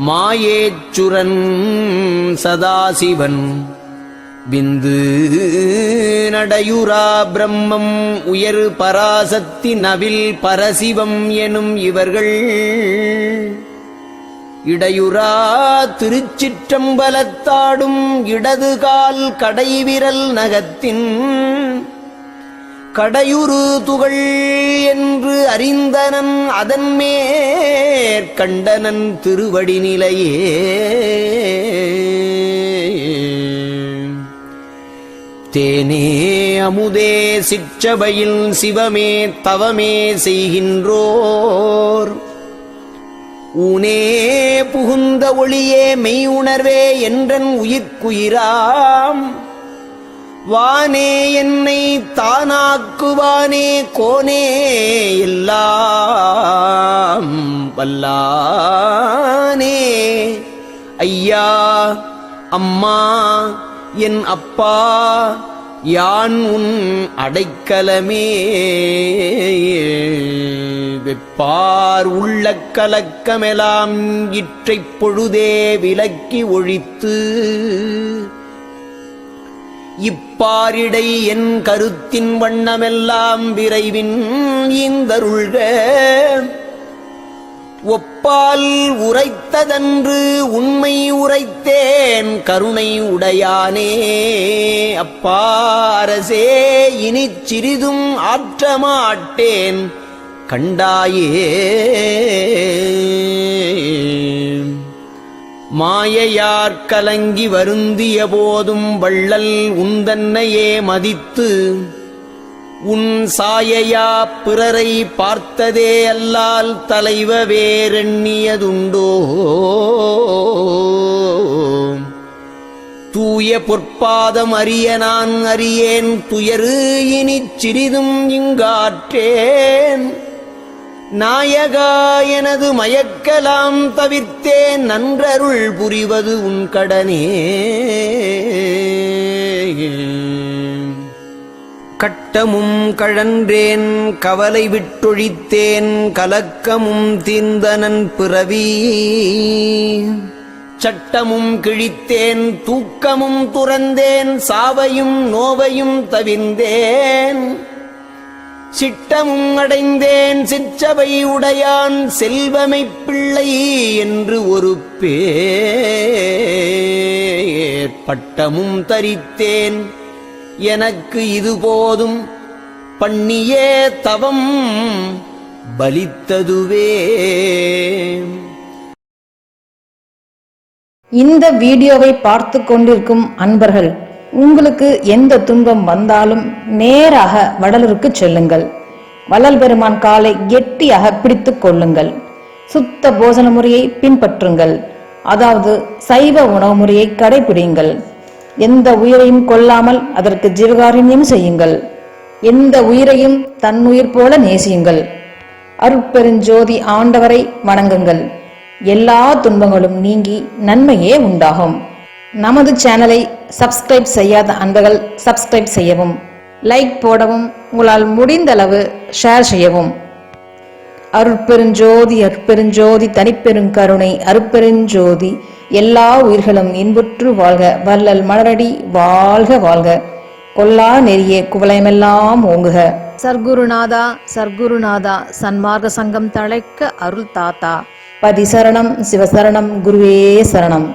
மாயேச்சுரன் சதாசிவன். விந்து நடையுரா பிரம்மம் உயர் பராசக்தி நவில் பரசிவம் எனும் இவர்கள். இடையுறா திருச்சிற்றம்பலத்தாடும் இடதுகால் கடைவிரல் நகத்தின் கடையுறு துகள் என்று அறிந்தனன் அதன் மேற்கண்டனன் திருவடி நிலையே. தேனே அமுதே சிற்றபையில் சிவமே தவமே செய்கின்றோர். ஊனே புகுந்த ஒளியே மெய் உணர்வே என்றன் உயிர்க்குயிராம். வானே என்னை தானாக்குவானே கோனே எல்லாம் வல்லானே. ஐயா அம்மா என் அப்பா யான் உன் அடைக்கலமே? வெப்பார் உள்ள கலக்கமெலாம் இற்றைப் பொழுதே விலக்கி ஒழித்து இப்பாரிடை என் கருத்தின் வண்ணமெல்லாம் விரைவின் இந்தருள்க ஒப்பால் உரைத்ததன்று உண்மை உரைத்தேன் கருணை உடையானே அப்பா அரசே இனிச் சிறிதும் ஆற்றமாட்டேன் கண்டாயே. மாயையார் கலங்கி வருந்திய போதும் வள்ளல் உந்தன்னையே மதித்து உன் சாயையா பிறரை பார்த்ததே அல்லால் தலைவ வேறெண்ணியதுண்டோ? தூய பொற்பாதம் அறிய நான் அறியேன் துயரு இனிச் சிறிதும் இங்காற்றேன். நாயகா எனது மயக்கலாம் தவிர்த்தேன் நன்றருள் புரிவது உன் கடனே. கட்டமும் கழன்றேன் கவலை விட்டொழித்தேன் கலக்கமும் தீர்ந்தனன் பிறவி. சட்டமும் கிழித்தேன் தூக்கமும் துறந்தேன் சாவையும் நோவையும் தவிர்ந்தேன். சிட்டமும் அடைந்தேன் சிற்றவை உடையான் செல்வமை பிள்ளை என்று ஒரு பேர் பட்டமும் தரித்தேன். எனக்கு இது போதும் பண்ணியே தவம் பலித்ததுவே. இந்த வீடியோவை பார்த்து கொண்டிருக்கும் அன்பர்கள் உங்களுக்கு எந்த துன்பம் வந்தாலும் நேராக வடலூருக்கு செல்லுங்கள். வள்ளல் பெருமான் காலை கெட்டியாக பிடித்து கொள்ளுங்கள். சுத்த போஜன முறையை பின்பற்றுங்கள். அதாவது சைவ உணவு முறையை கடைபிடிங்கள் எந்த உயிரையும் கொல்லாமல் அதற்கு ஜீவகாருண்யம் செய்யுங்கள். எந்த உயிரையும் தன் உயிர் போல நேசியுங்கள். அருட்பெருஞ்சோதி ஆண்டவரை வணங்குங்கள். எல்லா துன்பங்களும் நீங்கி நன்மையே உண்டாகும். நமது சேனலை சப்ஸ்கிரைப் செய்யாத அன்பர்கள் சப்ஸ்கிரைப் செய்யவும் லைக் போடவும் உங்களால் முடிந்தளவு ஷேர் செய்யவும். அருட்பெருஞ்சோதி அற்பெருஞ்சோதி தனிப்பெருங்கருணை அருட்பெருஞ்சோதி எல்லா உயிர்களும் இன்புற்று வாழ்க வள்ளல் மலரடி வாழ்க வாழ்க. கொல்லா நெறிய குவலயமெல்லாம் ஓங்குக. சர்க்குருநாதா சர்க்குருநாதா சன்மார்க்க சங்கம் தழைக்க அருள் தாத்தா பதிசரணம் சிவசரணம் குருவே சரணம்.